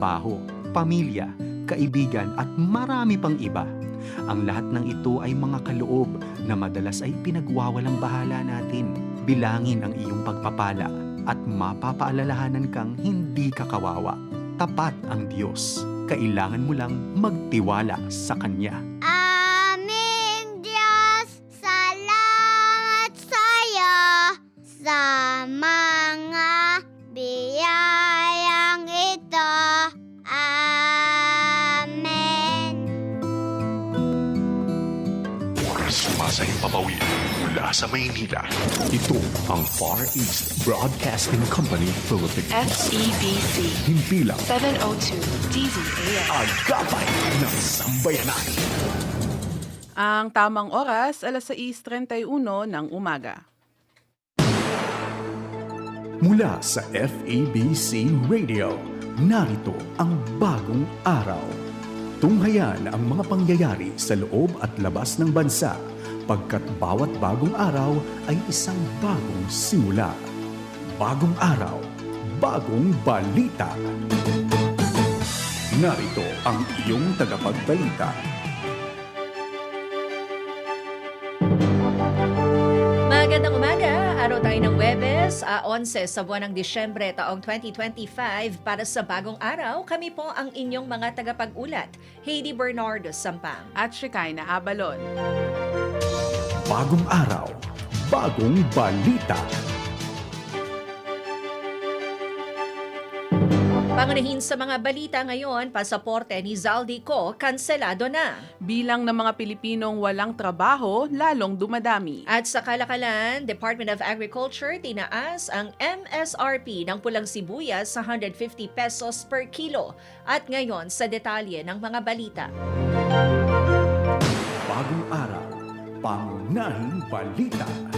trabaho, pamilya, kaibigan at marami pang iba. Ang lahat ng ito ay mga kaloob na madalas ay pinagwawalang bahala natin. Bilangin ang iyong pagpapala at mapapaalalahanan kang hindi ka kawawa. Tapat ang Diyos. Kailangan mo lang magtiwala sa Kanya. Aming Diyos, salamat sa mga mula sa Maynila. Ito ang Far East Broadcasting Company Philippines. FEBC Himpilang 702 DZAM. agapay ng sambayanan. Ang tamang oras, alas 6.31 ng umaga. Mula sa FABC Radio, narito ang bagong araw. Tunghayan ang mga pangyayari sa loob at labas ng bansa pagkat bawat bagong araw ay isang bagong simula. Bagong araw, bagong balita. Narito ang iyong tagapagbalita. Magandang umaga! Araw tayo ng Webes, ah, 11 sa buwan ng Disyembre taong 2025 para sa bagong araw. Kami po ang inyong mga tagapag-ulat, Heidi Bernardo Sampang. At Shekinah Abalon. Bagong araw, bagong balita. Pangunahin sa mga balita ngayon, pasaporte ni Zaldico kanselado na. Bilang ng mga Pilipinong walang trabaho, lalong dumadami. At sa kalakalan, Department of Agriculture tinaas ang MSRP ng pulang sibuyas sa 150 pesos per kilo. At ngayon sa detalye ng mga balita. Bagong araw, pangunahing balita.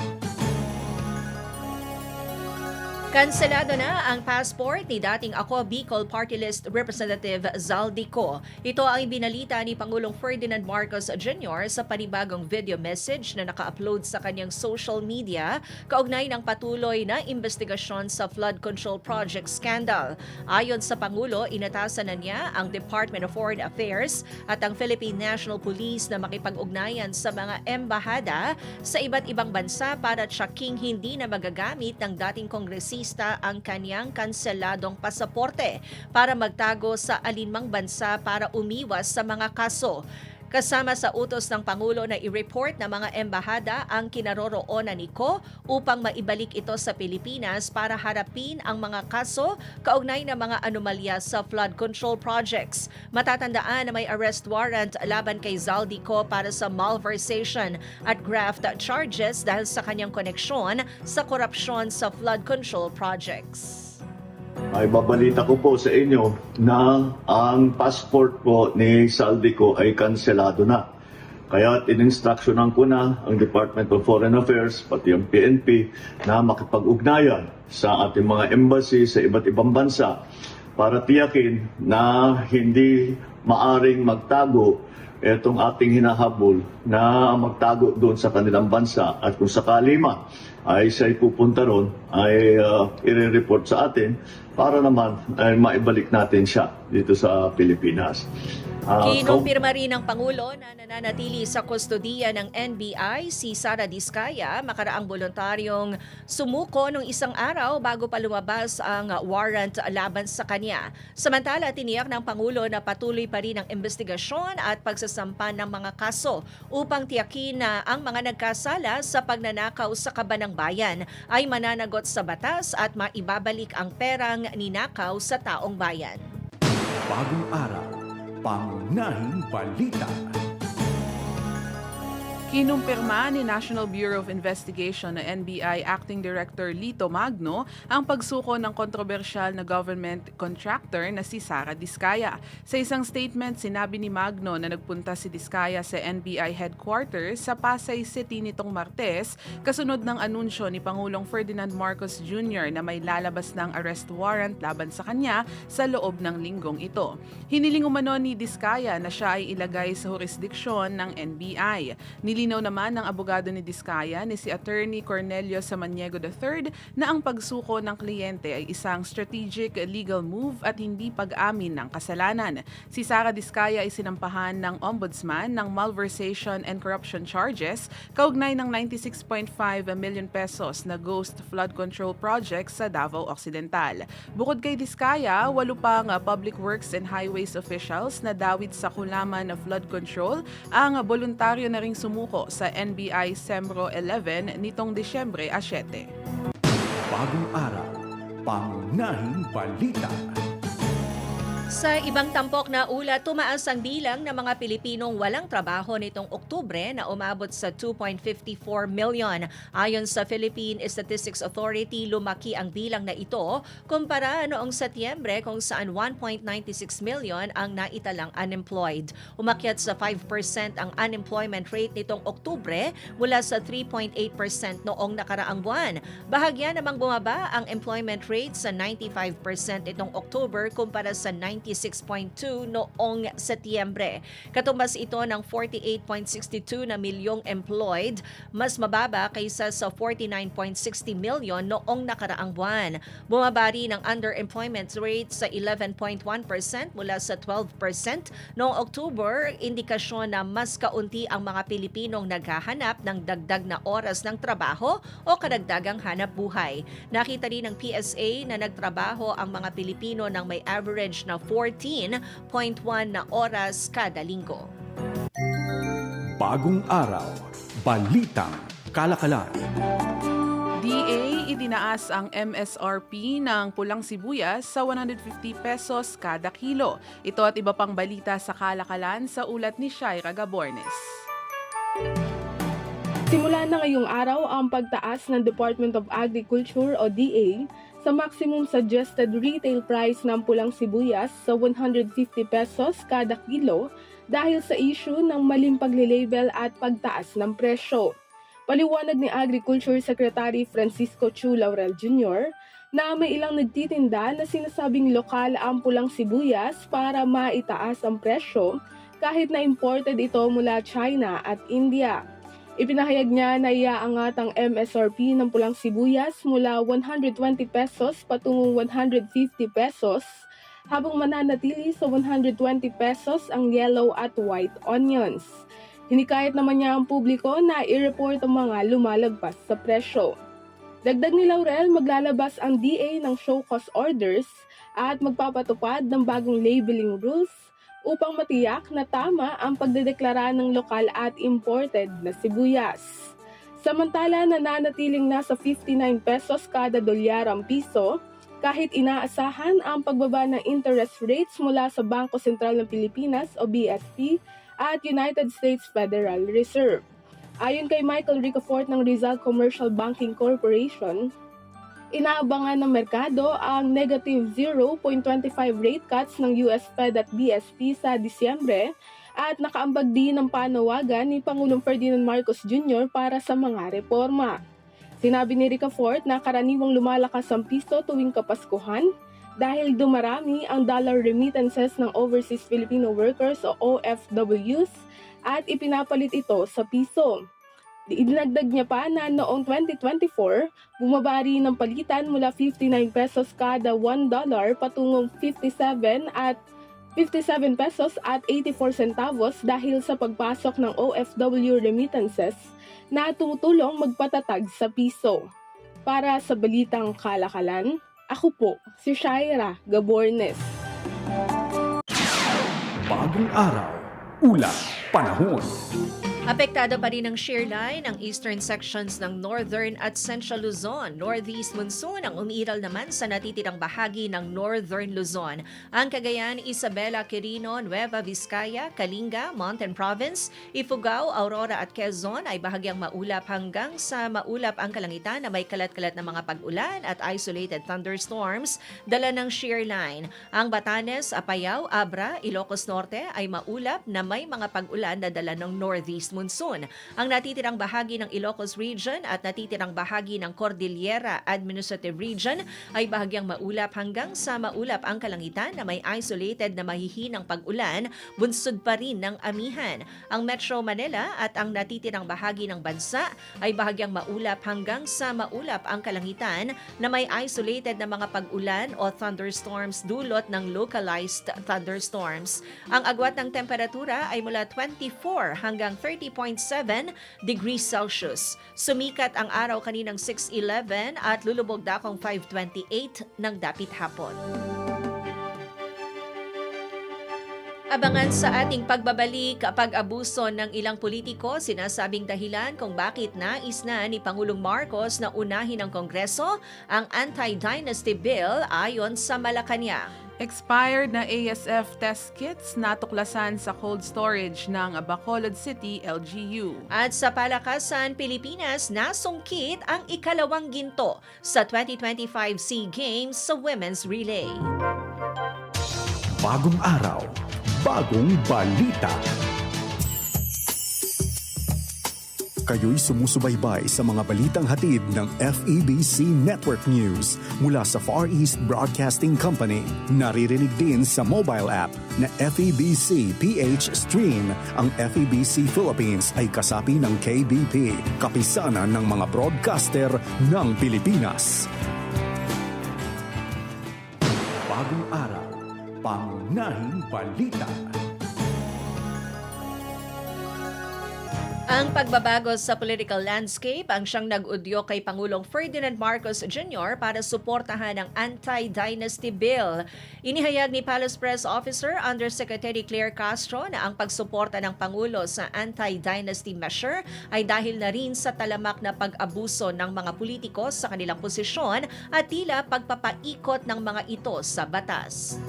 Kanselado na ang passport ni dating Ako Bicol Party List Representative Zaldico. Ito ang ibinalita ni Pangulong Ferdinand Marcos Jr. sa panibagong video message na naka-upload sa kanyang social media kaugnay ng patuloy na investigasyon sa flood control project scandal. Ayon sa Pangulo, inatasan na niya ang Department of Foreign Affairs at ang Philippine National Police na makipag-ugnayan sa mga embahada sa iba't ibang bansa para tsaking hindi na magagamit ng dating kongresista ang kanyang kanseladong pasaporte para magtago sa alinmang bansa para umiwas sa mga kaso. Kasama sa utos ng Pangulo na i-report ng mga embahada ang kinaroroonan ni Ko upang maibalik ito sa Pilipinas para harapin ang mga kaso kaugnay ng mga anomalya sa flood control projects. Matatandaan na may arrest warrant laban kay Zaldi Ko para sa malversation at graft charges dahil sa kanyang koneksyon sa korupsyon sa flood control projects. Ay babalita ko po sa inyo na ang passport po ni Saldico ay kanselado na. Kaya ininstructionan ko na ang Department of Foreign Affairs, pati ang PNP, na makipag-ugnayan sa ating mga embassy sa iba't ibang bansa para tiyakin na hindi maaring magtago itong ating hinahabol na magtago doon sa kanilang bansa at kung sakali man ay siya'y pupunta ron ay uh, i-report sa atin para naman ay maibalik natin siya dito sa Pilipinas. Ah, Kinumpirma rin ng Pangulo na nananatili sa kustodiya ng NBI si Sara Diskaya makaraang voluntaryong sumuko nung isang araw bago pa lumabas ang warrant laban sa kanya. Samantala, tiniyak ng Pangulo na patuloy pa rin ang investigasyon at pagsasampa ng mga kaso upang tiyakin na ang mga nagkasala sa pagnanakaw sa kabanang bayan ay mananagot sa batas at maibabalik ang perang ninakaw sa taong bayan. Bagong araw, pangunahing balita. Kinumpirma ni National Bureau of Investigation na NBI Acting Director Lito Magno ang pagsuko ng kontrobersyal na government contractor na si Sara Diskaya. Sa isang statement, sinabi ni Magno na nagpunta si Diskaya sa NBI headquarters sa Pasay City nitong Martes kasunod ng anunsyo ni Pangulong Ferdinand Marcos Jr. na may lalabas ng arrest warrant laban sa kanya sa loob ng linggong ito. Hiniling umano ni Diskaya na siya ay ilagay sa jurisdiksyon ng NBI. Nilinaw Nilinaw naman ng abogado ni Diskaya ni si Attorney Cornelio Samaniego III na ang pagsuko ng kliyente ay isang strategic legal move at hindi pag-amin ng kasalanan. Si Sara Diskaya ay sinampahan ng ombudsman ng malversation and corruption charges kaugnay ng 96.5 million pesos na ghost flood control project sa Davao Occidental. Bukod kay Diskaya, walo pang public works and highways officials na dawit sa kulaman ng flood control ang voluntaryo na ring sumuko sa NBI Semro 11 nitong Disyembre 7. Bagong araw, pangunahing balita. Sa ibang tampok na ulat, tumaas ang bilang ng mga Pilipinong walang trabaho nitong Oktubre na umabot sa 2.54 million. Ayon sa Philippine Statistics Authority, lumaki ang bilang na ito kumpara noong Setyembre kung saan 1.96 million ang naitalang unemployed. Umakyat sa 5% ang unemployment rate nitong Oktubre mula sa 3.8% noong nakaraang buwan. Bahagya namang bumaba ang employment rate sa 95% itong October kumpara sa 96.2 noong Setyembre. Katumbas ito ng 48.62 na milyong employed, mas mababa kaysa sa 49.60 milyon noong nakaraang buwan. Bumaba rin ang underemployment rate sa 11.1% mula sa 12% noong October, indikasyon na mas kaunti ang mga Pilipinong naghahanap ng dagdag na oras ng trabaho o kadagdagang hanap buhay. Nakita rin ng PSA na nagtrabaho ang mga Pilipino ng may average na 14.1 na oras kada linggo. Bagong araw, balitang kalakalan. DA idinaas ang MSRP ng pulang sibuyas sa 150 pesos kada kilo. Ito at iba pang balita sa kalakalan sa ulat ni Shaira Gabornes. Simula na ngayong araw ang pagtaas ng Department of Agriculture o DA sa maximum suggested retail price ng pulang sibuyas sa 150 pesos kada kilo dahil sa issue ng maling paglilabel at pagtaas ng presyo. Paliwanag ni Agriculture Secretary Francisco Chu Laurel Jr. na may ilang nagtitinda na sinasabing lokal ang pulang sibuyas para maitaas ang presyo kahit na imported ito mula China at India. Ipinahayag niya na iaangat ang MSRP ng pulang sibuyas mula 120 pesos patungong 150 pesos habang mananatili sa 120 pesos ang yellow at white onions. Hinikayat naman niya ang publiko na i-report ang mga lumalagpas sa presyo. Dagdag ni Laurel, maglalabas ang DA ng show cause orders at magpapatupad ng bagong labeling rules upang matiyak na tama ang pagdedeklara ng lokal at imported na sibuyas. Samantala, nananatiling nasa 59 pesos kada dolyar ang piso kahit inaasahan ang pagbaba ng interest rates mula sa Bangko Sentral ng Pilipinas o BSP at United States Federal Reserve. Ayon kay Michael Ricafort ng Rizal Commercial Banking Corporation, inaabangan ng merkado ang negative 0.25 rate cuts ng US Fed at BSP sa Disyembre at nakaambag din ng panawagan ni Pangulong Ferdinand Marcos Jr. para sa mga reforma. Sinabi ni Ricafort na karaniwang lumalakas ang piso tuwing Kapaskuhan dahil dumarami ang dollar remittances ng overseas Filipino workers o OFWs at ipinapalit ito sa piso. Idinagdag niya pa na noong 2024, bumaba rin ng palitan mula 59 pesos kada 1 dollar patungong 57 at 57 pesos at 84 centavos dahil sa pagpasok ng OFW remittances na tumutulong magpatatag sa piso. Para sa Balitang Kalakalan, ako po si Shaira Gabornes. Bagong araw, ulat, panahon. Apektado pa rin ang shear line ang eastern sections ng northern at central Luzon. Northeast monsoon ang umiiral naman sa natitirang bahagi ng northern Luzon. Ang Cagayan, Isabela, Quirino, Nueva Vizcaya, Kalinga, Mountain Province, Ifugao, Aurora at Quezon ay bahagyang maulap hanggang sa maulap ang kalangitan na may kalat-kalat na mga pag-ulan at isolated thunderstorms dala ng shear line. Ang Batanes, Apayao, Abra, Ilocos Norte ay maulap na may mga pag-ulan na dala ng northeast Monsoon. Ang natitirang bahagi ng Ilocos Region at natitirang bahagi ng Cordillera Administrative Region ay bahagyang maulap hanggang sa maulap ang kalangitan na may isolated na mahihinang pag-ulan, bunsod pa rin ng amihan. Ang Metro Manila at ang natitirang bahagi ng bansa ay bahagyang maulap hanggang sa maulap ang kalangitan na may isolated na mga pag-ulan o thunderstorms dulot ng localized thunderstorms. Ang agwat ng temperatura ay mula 24 hanggang 30.7 degrees Celsius. Sumikat ang araw kaninang 6.11 at lulubog dakong 5.28 ng dapit hapon. Abangan sa ating pagbabalik kapag abuso ng ilang politiko, sinasabing dahilan kung bakit nais na ni Pangulong Marcos na unahin ng Kongreso ang anti-dynasty bill ayon sa Malacanang. Expired na ASF test kits natuklasan sa cold storage ng Bacolod City, LGU. At sa palakasan, Pilipinas nasungkit ang ikalawang ginto sa 2025 SEA Games sa Women's Relay. Bagong araw, bagong balita. Kayo'y sumusubaybay sa mga balitang hatid ng FEBC Network News mula sa Far East Broadcasting Company. Naririnig din sa mobile app na FEBC PH Stream. Ang FEBC Philippines ay kasapi ng KBP, kapisanan ng mga broadcaster ng Pilipinas. Bagong araw, pangunahing balita. Ang pagbabago sa political landscape ang siyang nag-udyo kay Pangulong Ferdinand Marcos Jr. para suportahan ang anti-dynasty bill. Inihayag ni Palace Press Officer Undersecretary Claire Castro na ang pagsuporta ng Pangulo sa anti-dynasty measure ay dahil na rin sa talamak na pag-abuso ng mga politiko sa kanilang posisyon at tila pagpapaikot ng mga ito sa batas.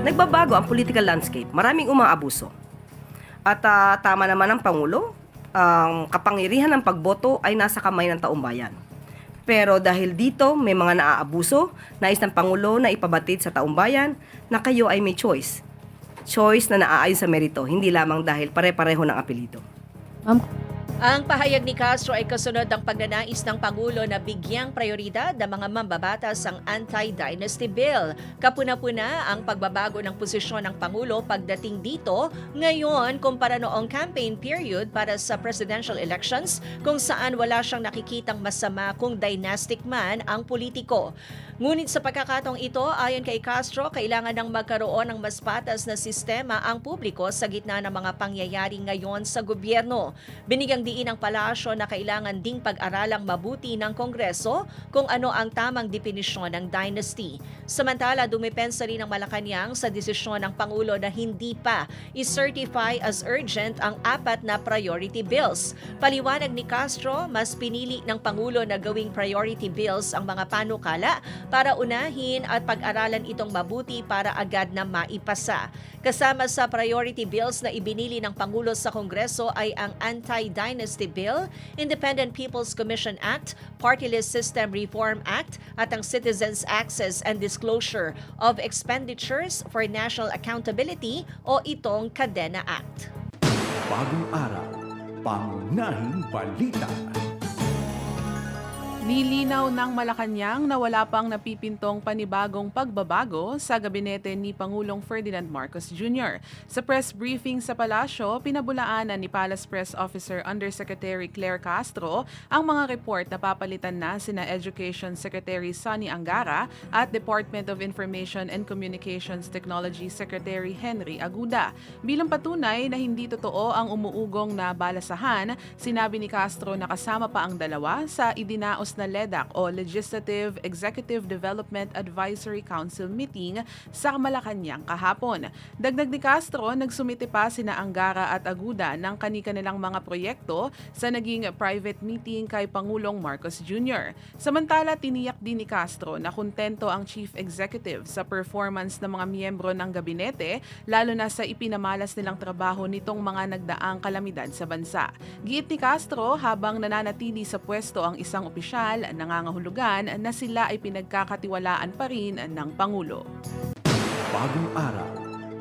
Nagbabago ang political landscape. Maraming umaabuso. At ah, tama naman ang Pangulo, ang kapangyarihan ng pagboto ay nasa kamay ng taumbayan. Pero dahil dito may mga naaabuso, nais ng Pangulo na ipabatid sa taumbayan na kayo ay may choice. Choice na naaayon sa merito, hindi lamang dahil pare-pareho ng apelido. Ang pahayag ni Castro ay kasunod ng pagnanais ng Pangulo na bigyang prioridad ng mga mambabatas ang anti-dynasty bill. Kapuna-puna ang pagbabago ng posisyon ng Pangulo pagdating dito ngayon kumpara noong campaign period para sa presidential elections kung saan wala siyang nakikitang masama kung dynastic man ang politiko. Ngunit sa pagkakataong ito, ayon kay Castro, kailangan ng magkaroon ng mas patas na sistema ang publiko sa gitna ng mga pangyayari ngayon sa gobyerno. Binigyang diin ng palasyo na kailangan ding pag-aralang mabuti ng Kongreso kung ano ang tamang definisyon ng dynasty. Samantala, dumipensa rin ng Malacanang sa desisyon ng Pangulo na hindi pa i-certify as urgent ang apat na priority bills. Paliwanag ni Castro, mas pinili ng Pangulo na gawing priority bills ang mga panukala para unahin at pag-aralan itong mabuti para agad na maipasa. Kasama sa priority bills na ibinili ng Pangulo sa Kongreso ay ang Anti-Dynasty Bill, Independent People's Commission Act, Party List System Reform Act at ang Citizens Access and Disclosure of Expenditures for National Accountability o itong Kadena Act. Bagong araw, pangunahing balita. Nilinaw ng Malacanang na wala pang napipintong panibagong pagbabago sa gabinete ni Pangulong Ferdinand Marcos Jr. Sa press briefing sa palasyo, pinabulaanan ni Palace Press Officer Undersecretary Claire Castro ang mga report na papalitan na sina Education Secretary Sonny Angara at Department of Information and Communications Technology Secretary Henry Aguda. Bilang patunay na hindi totoo ang umuugong na balasahan, sinabi ni Castro na kasama pa ang dalawa sa idinaos na LEDAC o Legislative Executive Development Advisory Council meeting sa Malacanang kahapon. Dagdag ni Castro, nagsumiti pa sina Angara at Aguda ng kani-kanilang mga proyekto sa naging private meeting kay Pangulong Marcos Jr. Samantala, tiniyak din ni Castro na kontento ang Chief Executive sa performance ng mga miyembro ng gabinete, lalo na sa ipinamalas nilang trabaho nitong mga nagdaang kalamidad sa bansa. Giit ni Castro, habang nananatili sa pwesto ang isang opisyal, nangangahulugan na sila ay pinagkakatiwalaan pa rin ng Pangulo. Bagong araw,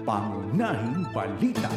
pangunahing balita.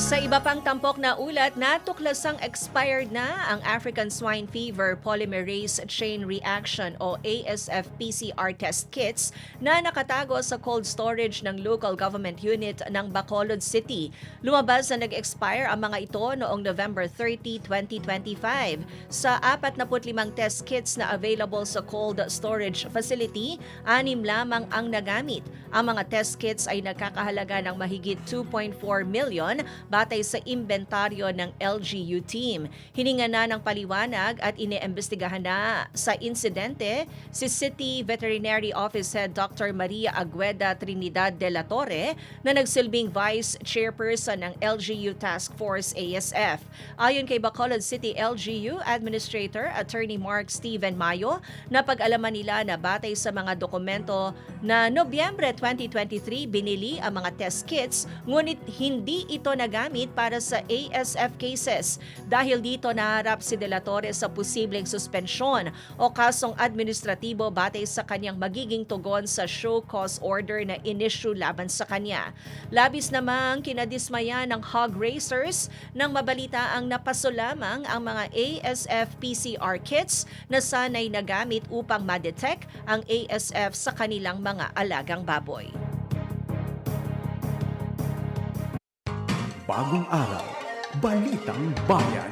Sa iba pang tampok na ulat, natuklasang expired na ang African Swine Fever Polymerase Chain Reaction o ASF-PCR test kits na nakatago sa cold storage ng local government unit ng Bacolod City. Lumabas na nag-expire ang mga ito noong November 30, 2025. Sa 45 test kits na available sa cold storage facility, anim lamang ang nagamit. Ang mga test kits ay nagkakahalaga ng mahigit 2.4 million batay sa inventaryo ng LGU team. Hininga na ng paliwanag at iniimbestigahan na sa insidente si City Veterinary Office Head Dr. Maria Agueda Trinidad de la Torre na nagsilbing Vice Chairperson ng LGU Task Force ASF. Ayon kay Bacolod City LGU Administrator Attorney Mark Steven Mayo, napag-alaman nila na batay sa mga dokumento na Nobyembre 2023 binili ang mga test kits ngunit hindi ito nagamit para sa ASF cases. Dahil dito naharap si De La Torre sa posibleng suspensyon o kasong administratibo batay sa kanyang magiging tugon sa show cause order na inisyu laban sa kanya. Labis namang kinadismaya ng hog racers nang mabalita ang napaso lamang ang mga ASF PCR kits na sanay nagamit upang ma-detect ang ASF sa kanilang mga alagang baboy. Bagong araw, Balitang Bayan.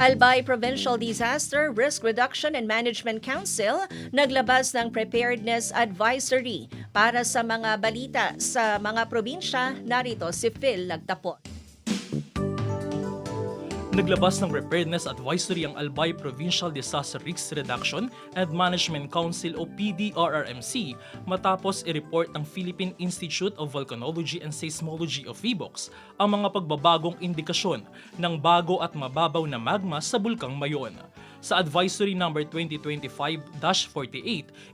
Albay Provincial Disaster Risk Reduction and Management Council naglabas ng preparedness advisory para sa mga balita sa mga probinsya. Narito si Phil Lagtapon. Naglabas ng Preparedness Advisory ang Albay Provincial Disaster Risk Reduction and Management Council o PDRRMC matapos i-report ng Philippine Institute of Volcanology and Seismology of VBOX ang mga pagbabagong indikasyon ng bago at mababaw na magma sa Bulkang Mayon. Sa Advisory Number 2025-48,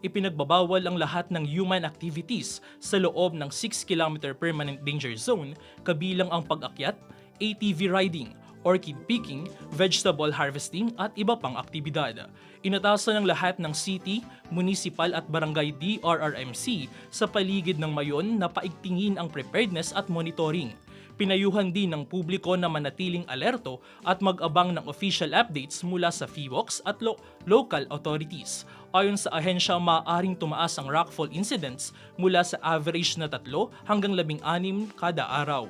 ipinagbabawal ang lahat ng human activities sa loob ng 6 km permanent danger zone kabilang ang pag-akyat, ATV riding, orchid picking, vegetable harvesting at iba pang aktibidad. Inatasan ng lahat ng city, municipal at barangay DRRMC sa paligid ng mayon na paigtingin ang preparedness at monitoring. Pinayuhan din ng publiko na manatiling alerto at mag-abang ng official updates mula sa FIWOX at lo- local authorities. Ayon sa ahensya, maaaring tumaas ang rockfall incidents mula sa average na tatlo hanggang labing anim kada araw.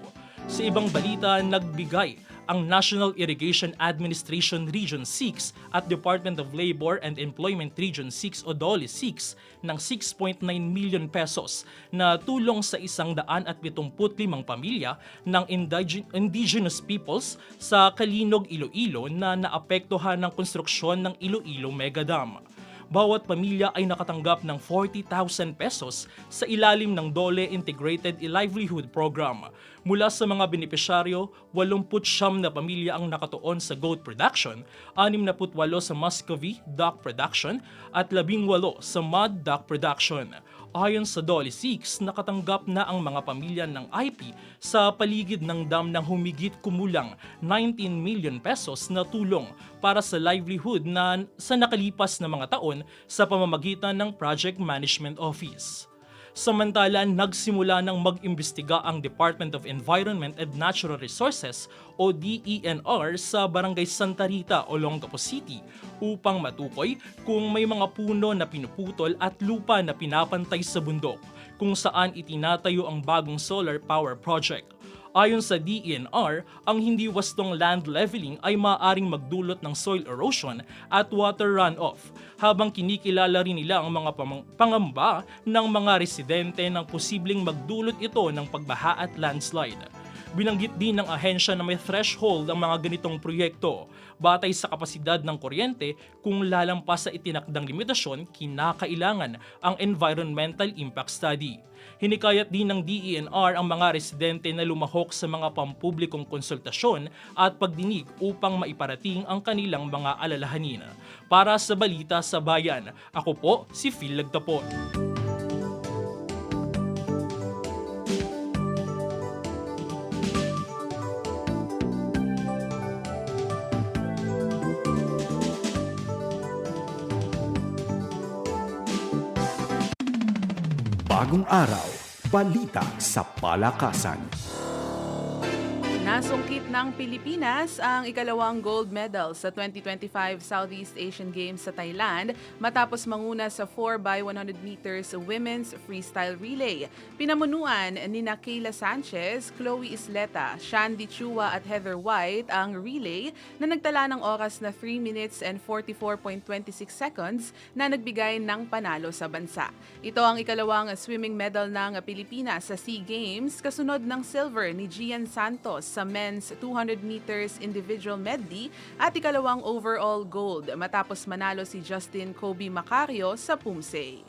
Sa ibang balita, nagbigay ang National Irrigation Administration Region 6 at Department of Labor and Employment Region 6 o DOLE 6 ng 6.9 million pesos na tulong sa isang daan at 75 pamilya ng indige- indigenous peoples sa Kalinog, Iloilo na naapektuhan ng konstruksyon ng Iloilo Mega Dam bawat pamilya ay nakatanggap ng 40,000 pesos sa ilalim ng DOLE Integrated Livelihood Program. Mula sa mga benepisyaryo, 89 na pamilya ang nakatuon sa goat production, 68 sa Muscovy duck production at 18 sa mud duck production. Ayon sa Dolly 6, nakatanggap na ang mga pamilya ng IP sa paligid ng dam ng humigit kumulang 19 million pesos na tulong para sa livelihood na sa nakalipas na mga taon sa pamamagitan ng Project Management Office. Samantala, nagsimula ng mag-imbestiga ang Department of Environment and Natural Resources o DENR sa Barangay Santa Rita, Olongapo City upang matukoy kung may mga puno na pinuputol at lupa na pinapantay sa bundok kung saan itinatayo ang bagong solar power project. Ayon sa DENR, ang hindi wastong land leveling ay maaaring magdulot ng soil erosion at water runoff, habang kinikilala rin nila ang mga pangamba ng mga residente ng posibleng magdulot ito ng pagbaha at landslide. Binanggit din ng ahensya na may threshold ang mga ganitong proyekto. Batay sa kapasidad ng kuryente, kung lalampas sa itinakdang limitasyon, kinakailangan ang environmental impact study. Hinikayat din ng DENR ang mga residente na lumahok sa mga pampublikong konsultasyon at pagdinig upang maiparating ang kanilang mga alalahanin. Para sa Balita sa Bayan, ako po si Phil Lagtapon. Bagong araw, balita sa palakasan. Nasungkit ng Pilipinas ang ikalawang gold medal sa 2025 Southeast Asian Games sa Thailand matapos manguna sa 4x100 meters women's freestyle relay. Pinamunuan ni Kayla Sanchez, Chloe Isleta, Shandy Chua at Heather White ang relay na nagtala ng oras na 3 minutes and 44.26 seconds na nagbigay ng panalo sa bansa. Ito ang ikalawang swimming medal ng Pilipinas sa SEA Games kasunod ng silver ni Gian Santos sa men's 200 meters individual medley at ikalawang overall gold matapos manalo si Justin Kobe Macario sa Pumsey.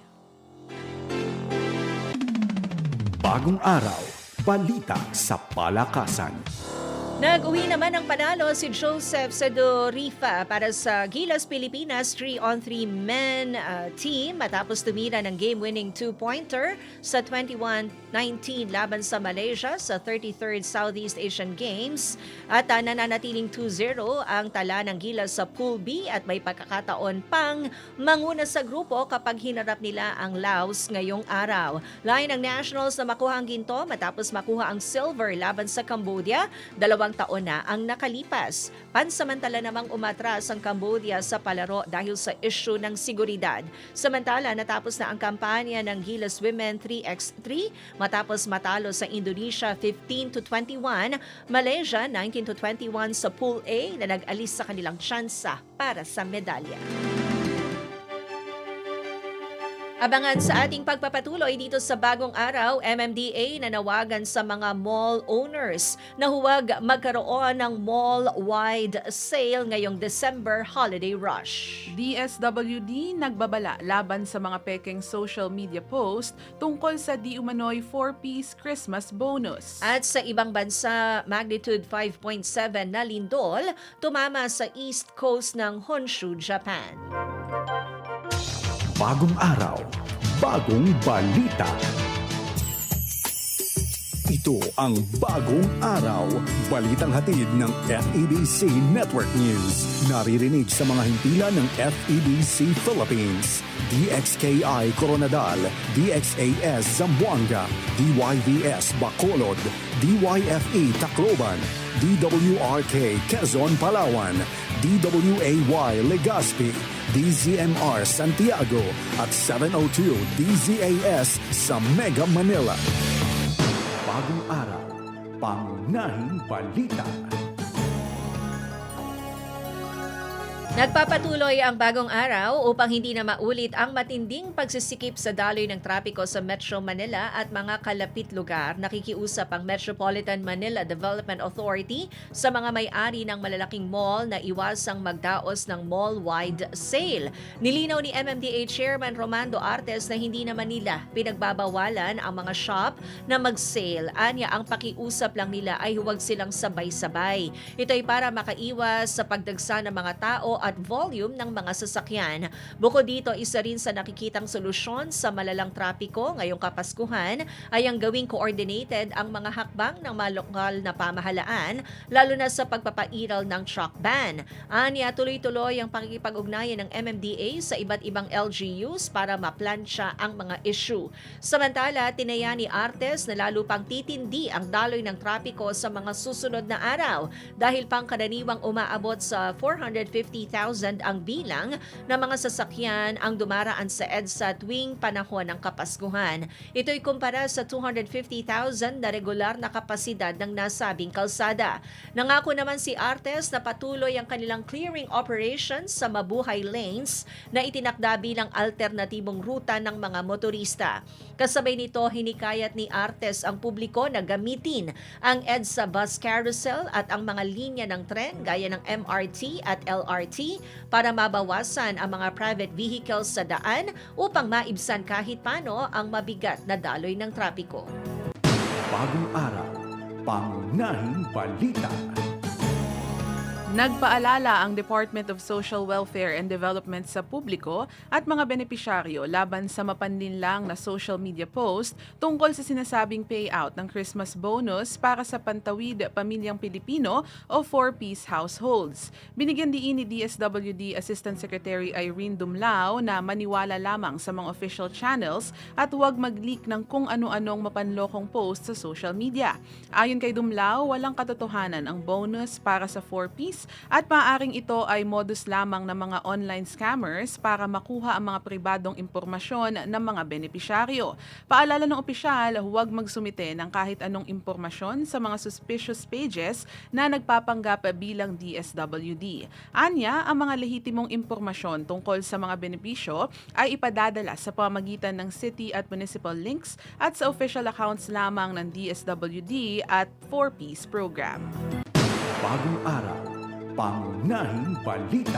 Bagong araw, balita sa palakasan. Nag-uwi naman ng panalo si Joseph Sedorifa para sa Gilas Pilipinas 3-on-3 men uh, team matapos tumira ng game-winning two-pointer sa 21-19 laban sa Malaysia sa 33rd Southeast Asian Games at uh, nananatiling 2-0 ang tala ng Gilas sa Pool B at may pagkakataon pang manguna sa grupo kapag hinarap nila ang Laos ngayong araw. Lain ng Nationals na makuha ang ginto matapos makuha ang silver laban sa Cambodia, dalawang taon na ang nakalipas. Pansamantala namang umatras ang Cambodia sa palaro dahil sa issue ng seguridad. Samantala, natapos na ang kampanya ng Gilas Women 3x3 matapos matalo sa Indonesia 15 to 21, Malaysia 19 to 21 sa Pool A na nag-alis sa kanilang tsansa para sa medalya. Abangan sa ating pagpapatuloy dito sa bagong araw, MMDA nanawagan sa mga mall owners na huwag magkaroon ng mall-wide sale ngayong December holiday rush. DSWD nagbabala laban sa mga peking social media post tungkol sa di umano'y 4-piece Christmas bonus. At sa ibang bansa, magnitude 5.7 na lindol tumama sa east coast ng Honshu, Japan. Bagong araw, bagong balita. Ito ang bagong araw, balitang hatid ng FEBC Network News. Naririnig sa mga himpilan ng FEBC Philippines, DXKI Coronadal, DXAS Zamboanga, DYVS Bacolod, DYFE Tacloban, DWRK Quezon Palawan, DWAY Legazpi, DZMR Santiago at 702 DZAS sa Mega Manila. Bagong araw, pangunahing balita. Nagpapatuloy ang bagong araw upang hindi na maulit ang matinding pagsisikip sa daloy ng trapiko sa Metro Manila at mga kalapit lugar. Nakikiusap ang Metropolitan Manila Development Authority sa mga may-ari ng malalaking mall na iwasang magdaos ng mall-wide sale. Nilinaw ni MMDA Chairman Romando Artes na hindi naman nila pinagbabawalan ang mga shop na mag-sale. Anya, ang pakiusap lang nila ay huwag silang sabay-sabay. Ito ay para makaiwas sa pagdagsa ng mga tao at volume ng mga sasakyan. Bukod dito, isa rin sa nakikitang solusyon sa malalang trapiko ngayong Kapaskuhan ay ang gawing coordinated ang mga hakbang ng mga lokal na pamahalaan, lalo na sa pagpapairal ng truck ban. Anya, tuloy-tuloy ang pakikipag-ugnayan ng MMDA sa iba't ibang LGUs para maplansya ang mga issue. Samantala, tinaya ni Artes na lalo pang titindi ang daloy ng trapiko sa mga susunod na araw dahil pangkaraniwang umaabot sa 450,000 ang bilang ng mga sasakyan ang dumaraan sa EDSA tuwing panahon ng Kapaskuhan. Ito'y kumpara sa 250,000 na regular na kapasidad ng nasabing kalsada. Nangako naman si Artes na patuloy ang kanilang clearing operations sa mabuhay lanes na itinakda bilang alternatibong ruta ng mga motorista. Kasabay nito, hinikayat ni Artes ang publiko na gamitin ang EDSA bus carousel at ang mga linya ng tren gaya ng MRT at LRT para mabawasan ang mga private vehicles sa daan upang maibsan kahit pano ang mabigat na daloy ng trapiko. Bagong araw, pangunahing balita. Nagpaalala ang Department of Social Welfare and Development sa publiko at mga benepisyaryo laban sa mapanlinlang na social media post tungkol sa sinasabing payout ng Christmas bonus para sa Pantawid Pamilyang Pilipino o four-piece households. Binigyan diin ni DSWD Assistant Secretary Irene Dumlao na maniwala lamang sa mga official channels at huwag mag-leak ng kung ano-anong mapanlokong post sa social media. Ayon kay Dumlao, walang katotohanan ang bonus para sa four-piece at maaaring ito ay modus lamang ng mga online scammers para makuha ang mga pribadong impormasyon ng mga benepisyaryo. Paalala ng opisyal, huwag magsumite ng kahit anong impormasyon sa mga suspicious pages na nagpapanggap bilang DSWD. Anya, ang mga lehitimong impormasyon tungkol sa mga benepisyo ay ipadadala sa pamagitan ng city at municipal links at sa official accounts lamang ng DSWD at 4Ps program. Bagong araw, pangunahing balita.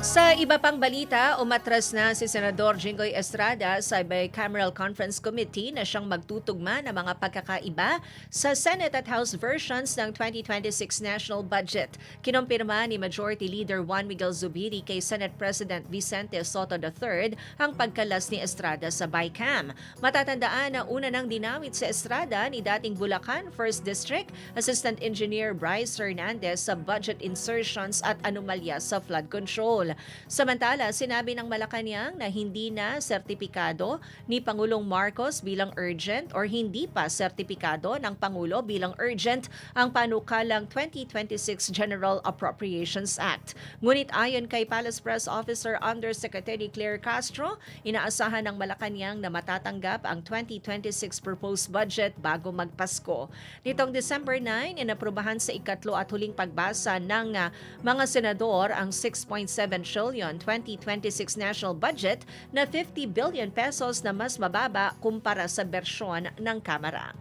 Sa iba pang balita, umatras na si Senador Jinggoy Estrada sa Bicameral Conference Committee na siyang magtutugma ng mga pagkakaiba sa Senate at House versions ng 2026 national budget. Kinumpirma ni Majority Leader Juan Miguel Zubiri kay Senate President Vicente Soto III ang pagkalas ni Estrada sa Bicam. Matatandaan na una nang dinamit si Estrada ni dating Bulacan 1st District Assistant Engineer Bryce Hernandez sa budget insertions at anomalya sa flood control. Samantala, sinabi ng Malacanang na hindi na sertipikado ni Pangulong Marcos bilang urgent or hindi pa sertipikado ng Pangulo bilang urgent ang panukalang 2026 General Appropriations Act. Ngunit ayon kay Palace Press Officer Undersecretary Claire Castro, inaasahan ng Malacanang na matatanggap ang 2026 proposed budget bago magpasko. Nitong December 9, inaprubahan sa ikatlo at huling pagbasa ng ah, mga senador ang 6.7 trillion 2026 national budget na 50 billion pesos na mas mababa kumpara sa bersyon ng Kamara.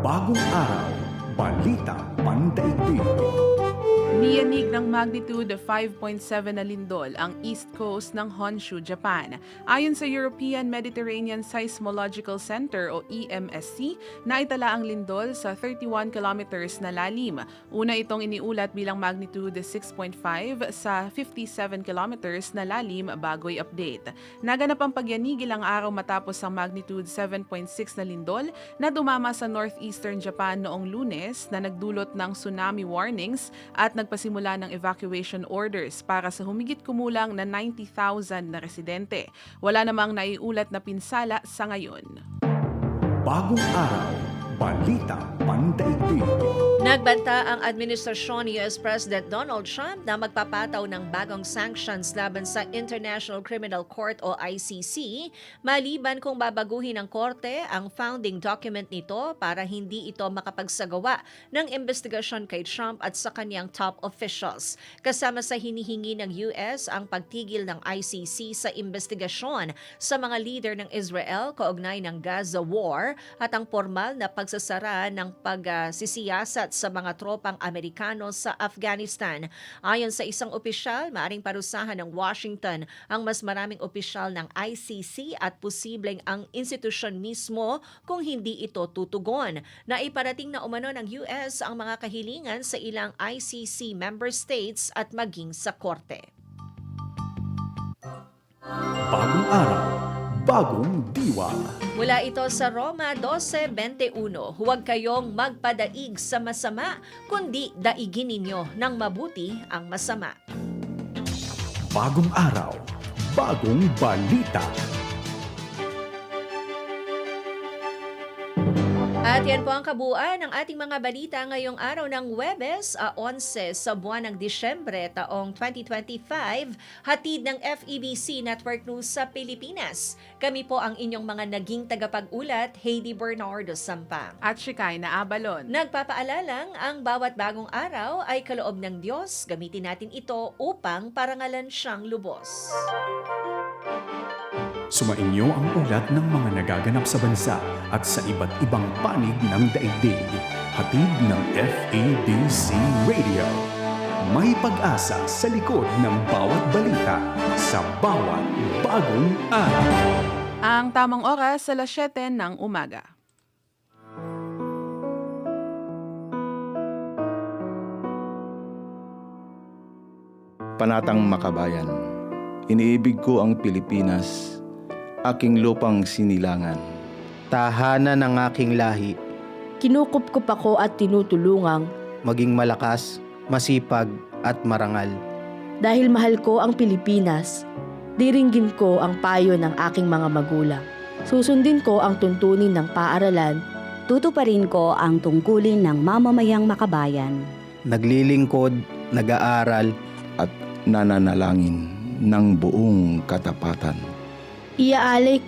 Bagong araw, balita pandaigdig. Niyanig ng magnitude 5.7 na lindol ang east coast ng Honshu, Japan. Ayon sa European Mediterranean Seismological Center o EMSC, naitala ang lindol sa 31 kilometers na lalim. Una itong iniulat bilang magnitude 6.5 sa 57 kilometers na lalim bago'y update. Naganap ang pagyanig ilang araw matapos ang magnitude 7.6 na lindol na dumama sa northeastern Japan noong lunes na nagdulot ng tsunami warnings at nagpasimula ng evacuation orders para sa humigit kumulang na 90,000 na residente. Wala namang naiulat na pinsala sa ngayon. Bagong araw, balita pandaigdig. Nagbanta ang administrasyon ni US President Donald Trump na magpapataw ng bagong sanctions laban sa International Criminal Court o ICC maliban kung babaguhin ng korte ang founding document nito para hindi ito makapagsagawa ng investigasyon kay Trump at sa kanyang top officials. Kasama sa hinihingi ng US ang pagtigil ng ICC sa investigasyon sa mga leader ng Israel kaugnay ng Gaza War at ang formal na pagsasara ng pagsisiyasat sa mga tropang Amerikano sa Afghanistan. Ayon sa isang opisyal, maaring parusahan ng Washington ang mas maraming opisyal ng ICC at posibleng ang institusyon mismo kung hindi ito tutugon. Naiparating na umano ng US ang mga kahilingan sa ilang ICC member states at maging sa korte. Bagong araw, bagong diwa. Mula ito sa Roma 12.21, huwag kayong magpadaig sa masama, kundi daigin ninyo ng mabuti ang masama. Bagong araw, bagong balita. At yan po ang kabuuan ng ating mga balita ngayong araw ng Webes, ah, 11 sa buwan ng Disyembre taong 2025, hatid ng FEBC Network News sa Pilipinas. Kami po ang inyong mga naging tagapag-ulat, Heidi Bernardo Sampang. At Shikay na Abalon. Nagpapaalalang ang bawat bagong araw ay kaloob ng Diyos. Gamitin natin ito upang parangalan siyang lubos. Sumainyo ang ulat ng mga nagaganap sa bansa at sa iba't ibang panig ng daigdig. Hatid ng FABC Radio. May pag-asa sa likod ng bawat balita sa bawat bagong araw. Ang tamang oras sa las 7 ng umaga. panatang makabayan. Iniibig ko ang Pilipinas, aking lupang sinilangan. Tahanan ng aking lahi, Kinukupkup ako at tinutulungang maging malakas, masipag at marangal. dahil mahal ko ang Pilipinas. Diringgin ko ang payo ng aking mga magulang. Susundin ko ang tuntunin ng paaralan. Tutuparin ko ang tungkulin ng mamamayang makabayan. Naglilingkod, nag-aaral, Nananalangin ng buong katapatan. يا عليكم.